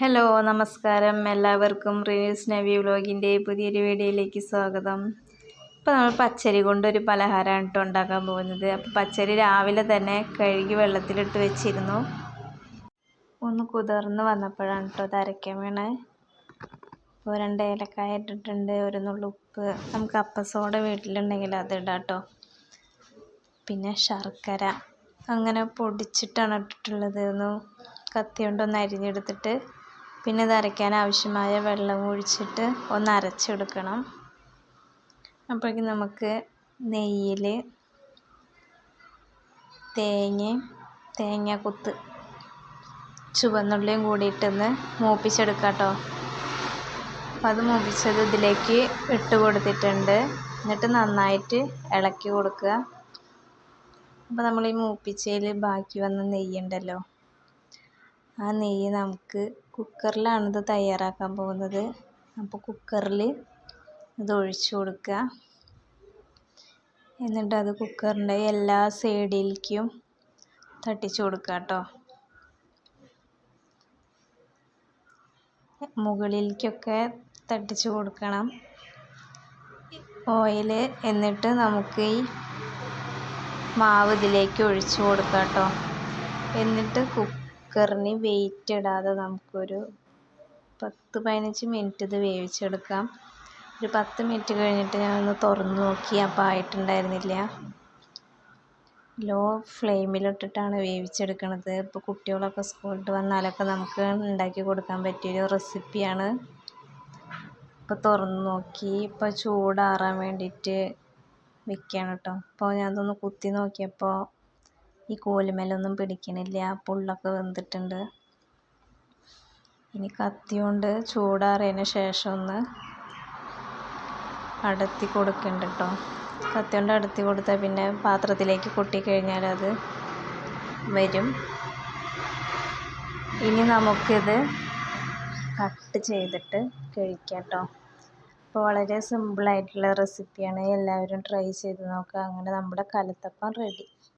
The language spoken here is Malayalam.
ഹലോ നമസ്കാരം. എല്ലാവർക്കും റിവ്യൂസ് നവി വ്ലോഗിന്റെ പുതിയൊരു വീഡിയോയിലേക്ക് സ്വാഗതം. ഇപ്പോൾ നമ്മൾ പച്ചരി കൊണ്ടൊരു പലഹാരമാണ് കേട്ടോ ഉണ്ടാക്കാൻ പോകുന്നത്. അപ്പോൾ പച്ചരി രാവിലെ തന്നെ കഴുകി വെള്ളത്തിലിട്ട് വെച്ചിരുന്നു. ഒന്ന് കുതിർന്ന് വന്നപ്പോഴാണ് കേട്ടോ അത് വീണേ. ഇപ്പോൾ രണ്ട് ഏലക്കായ ഇട്ടിട്ടുണ്ട് ഒരു നുള്ളു ഉപ്പ്. നമുക്ക് അപ്പസോട വീട്ടിലുണ്ടെങ്കിൽ അത് ഇടാം കേട്ടോ പിന്നെ ശർക്കര. അങ്ങനെ പൊടിച്ചിട്ടാണ് ഇട്ടിട്ടുള്ളത്. ഒന്ന് കത്തി കൊണ്ടൊന്ന് അരിഞ്ഞെടുത്തിട്ട് പിന്നെ ഇത് അരയ്ക്കാൻ ആവശ്യമായ വെള്ളം ഒഴിച്ചിട്ട് ഒന്ന് അരച്ചെടുക്കണം. അപ്പോഴേക്കും നമുക്ക് നെയ്യിൽ തേങ്ങ തേങ്ങ കുത്ത് ചുവന്നുള്ളിയും കൂടിയിട്ടൊന്ന് മൂപ്പിച്ചെടുക്കാം കേട്ടോ. അപ്പോൾ അത് മൂപ്പിച്ചത് ഇതിലേക്ക് ഇട്ട് കൊടുത്തിട്ടുണ്ട്. എന്നിട്ട് നന്നായിട്ട് ഇളക്കി കൊടുക്കുക. അപ്പോൾ നമ്മൾ ഈ മൂപ്പിച്ചതിൽ ബാക്കി വന്ന നെയ്യുണ്ടല്ലോ ആ നെയ്യ് നമുക്ക് കുക്കറിലാണ് ഇത് തയ്യാറാക്കാൻ പോകുന്നത്. അപ്പോൾ കുക്കറിൽ ഇത് ഒഴിച്ചു കൊടുക്കുക. എന്നിട്ട് അത് കുക്കറിന്റെ എല്ലാ സൈഡിലേക്കും തട്ടിച്ചു കൊടുക്കുക കേട്ടോ. മുകളിലേക്കൊക്കെ തട്ടിച്ചു കൊടുക്കണം. ഓയിൽ എന്നിട്ട് നമുക്ക് ഈ മാവ് ഇതിലേക്ക് ഒഴിച്ചു കൊടുക്കാം കേട്ടോ. എന്നിട്ട് കുക്കറിന് വെയിറ്റ് ഇടാതെ നമുക്കൊരു പത്ത് പതിനഞ്ച് മിനിറ്റ് ഇത് വേവിച്ചെടുക്കാം. ഒരു പത്ത് മിനിറ്റ് കഴിഞ്ഞിട്ട് ഞാൻ ഒന്ന് തുറന്ന് നോക്കി. അപ്പോൾ ആയിട്ടുണ്ടായിരുന്നില്ല. ലോ ഫ്ലെയിമിലിട്ടിട്ടാണ് വേവിച്ചെടുക്കണത്. ഇപ്പോൾ കുട്ടികളൊക്കെ സ്കൂളിട്ട് വന്നാലൊക്കെ നമുക്ക് ഉണ്ടാക്കി കൊടുക്കാൻ പറ്റിയൊരു റെസിപ്പിയാണ് ഇപ്പോൾ തുറന്ന് നോക്കി. ഇപ്പോൾ ചൂടാറാൻ വേണ്ടിയിട്ട് വെക്കുകയാണ് കേട്ടോ അപ്പോൾ ഞാനതൊന്ന് കുത്തി നോക്കിയപ്പോൾ ഈ കോലുമേലൊന്നും പിടിക്കണില്ല. പുള്ളൊക്കെ വെന്തിട്ടുണ്ട്. ഇനി കത്തി കൊണ്ട് ചൂടാറിയതിന് ശേഷം ഒന്ന് അടത്തി കൊടുക്കുന്നുണ്ട് കേട്ടോ കത്തി കൊണ്ട് അടത്തി കൊടുത്താൽ പിന്നെ പാത്രത്തിലേക്ക് കൊട്ടിക്കഴിഞ്ഞാൽ അത് വരും. ഇനി നമുക്കിത് കട്ട് ചെയ്തിട്ട് കഴിക്കാം കേട്ടോ അപ്പോൾ വളരെ സിമ്പിളായിട്ടുള്ള റെസിപ്പിയാണ്. എല്ലാവരും ട്രൈ ചെയ്ത് നോക്കുക അങ്ങനെ നമ്മുടെ കലത്തപ്പം റെഡി.